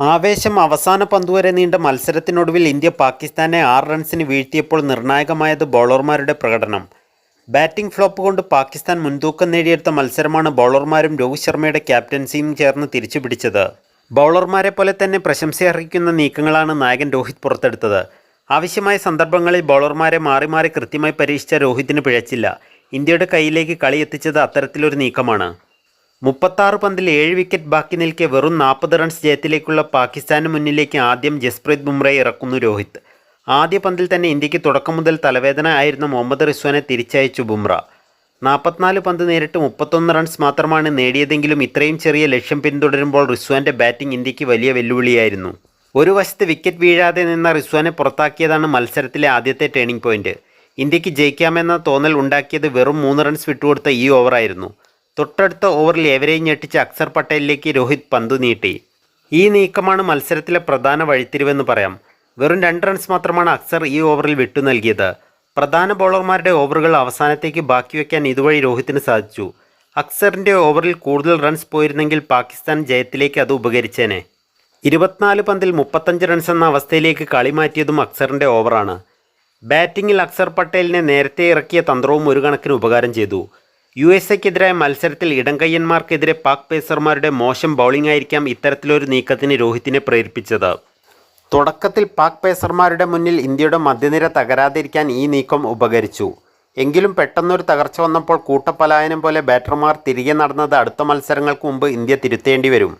ആവേശം അവസാന പന്തുവരെ നീണ്ട മത്സരത്തിനൊടുവിൽ ഇന്ത്യ പാകിസ്ഥാനെ ആറ് റൺസിന് വീഴ്ത്തിയപ്പോൾ നിർണായകമായത് ബൗളർമാരുടെ പ്രകടനം. ബാറ്റിംഗ് ഫ്ലോപ്പ് കൊണ്ട് പാകിസ്ഥാൻ മുൻതൂക്കം നേടിയെടുത്ത മത്സരമാണ് ബൗളർമാരും രോഹിത് ശർമ്മയുടെ ക്യാപ്റ്റൻസിയും ചേർന്ന് തിരിച്ചുപിടിച്ചത്. ബൗളർമാരെ പോലെ തന്നെ പ്രശംസയർഹിക്കുന്ന നീക്കങ്ങളാണ് നായകൻ രോഹിത് പുറത്തെടുത്തത്. ആവശ്യമായ സന്ദർഭങ്ങളിൽ ബൗളർമാരെ മാറി മാറി കൃത്യമായി പരീക്ഷിച്ച രോഹിത്തിന് പിഴച്ചില്ല. ഇന്ത്യയുടെ കയ്യിലേക്ക് കളി എത്തിച്ചത് അത്തരത്തിലൊരു നീക്കമാണ്. മുപ്പത്താറ് പന്തിൽ ഏഴ് വിക്കറ്റ് ബാക്കി നിൽക്കെ വെറും നാൽപ്പത് റൺസ് ജയത്തിലേക്കുള്ള പാകിസ്ഥാന് മുന്നിലേക്ക് ആദ്യം ജസ്പ്രീത് ബുംറയെ ഇറക്കുന്നു രോഹിത്. ആദ്യ പന്തിൽ തന്നെ ഇന്ത്യയ്ക്ക് തുടക്കം മുതൽ തലവേദന ആയിരുന്ന മുഹമ്മദ് റിസ്വാനെ തിരിച്ചയച്ചു ബുംറ. നാൽപ്പത്തിനാല് പന്ത് നേരിട്ട് മുപ്പത്തൊന്ന് റൺസ് മാത്രമാണ് നേടിയതെങ്കിലും ഇത്രയും ചെറിയ ലക്ഷ്യം പിന്തുടരുമ്പോൾ റിസ്വാന്റെ ബാറ്റിംഗ് ഇന്ത്യയ്ക്ക് വലിയ വെല്ലുവിളിയായിരുന്നു. ഒരു വശത്ത് വിക്കറ്റ് വീഴാതെ നിന്ന റിസ്വാനെ പുറത്താക്കിയതാണ് മത്സരത്തിലെ ആദ്യത്തെ ടേണിംഗ് പോയിന്റ്. ഇന്ത്യയ്ക്ക് ജയിക്കാമെന്ന തോന്നൽ ഉണ്ടാക്കിയത് വെറും മൂന്ന് റൺസ് വിട്ടുകൊടുത്ത ഈ ഓവറായിരുന്നു. തൊട്ടടുത്ത ഓവറിൽ എവരെയും ഞെട്ടിച്ച് അക്സർ പട്ടേലിലേക്ക് രോഹിത് പന്ത് നീട്ടി. ഈ നീക്കമാണ് മത്സരത്തിലെ പ്രധാന വഴിത്തിരിവെന്ന് പറയാം. വെറും രണ്ട് റൺസ് മാത്രമാണ് അക്സർ ഈ ഓവറിൽ വിട്ടു നൽകിയത്. പ്രധാന ബോളർമാരുടെ ഓവറുകൾ അവസാനത്തേക്ക് ബാക്കി വയ്ക്കാൻ ഇതുവഴി രോഹിത്തിന് സാധിച്ചു. അക്സറിന്റെ ഓവറിൽ കൂടുതൽ റൺസ് പോയിരുന്നെങ്കിൽ പാകിസ്ഥാൻ ജയത്തിലേക്ക് അത് ഉപകരിച്ചേനെ. ഇരുപത്തിനാല് പന്തിൽ മുപ്പത്തഞ്ച് റൺസ് എന്ന അവസ്ഥയിലേക്ക് കളി മാറ്റിയതും അക്സറിന്റെ ഓവറാണ്. ബാറ്റിങ്ങിൽ അക്സർ പട്ടേലിനെ നേരത്തെ ഇറക്കിയ തന്ത്രവും ഒരു കണക്കിന് ഉപകാരം ചെയ്തു. യു എസ് എക്കെതിരായ മത്സരത്തിൽ ഇടംകയ്യന്മാർക്കെതിരെ പാക് പേസർമാരുടെ മോശം ബൗളിംഗ് ആയിരിക്കാം ഇത്തരത്തിലൊരു നീക്കത്തിന് രോഹിത്തിനെ പ്രേരിപ്പിച്ചത്. തുടക്കത്തിൽ പാക് പേസർമാരുടെ മുന്നിൽ ഇന്ത്യയുടെ മധ്യനിര തകരാതിരിക്കാൻ ഈ നീക്കം ഉപകരിച്ചു. എങ്കിലും പെട്ടെന്നൊരു തകർച്ച വന്നപ്പോൾ കൂട്ടപ്പലായനം പോലെ ബാറ്റർമാർ തിരികെ നടന്നത് അടുത്ത മത്സരങ്ങൾക്ക് മുമ്പ് ഇന്ത്യ തിരുത്തേണ്ടി വരും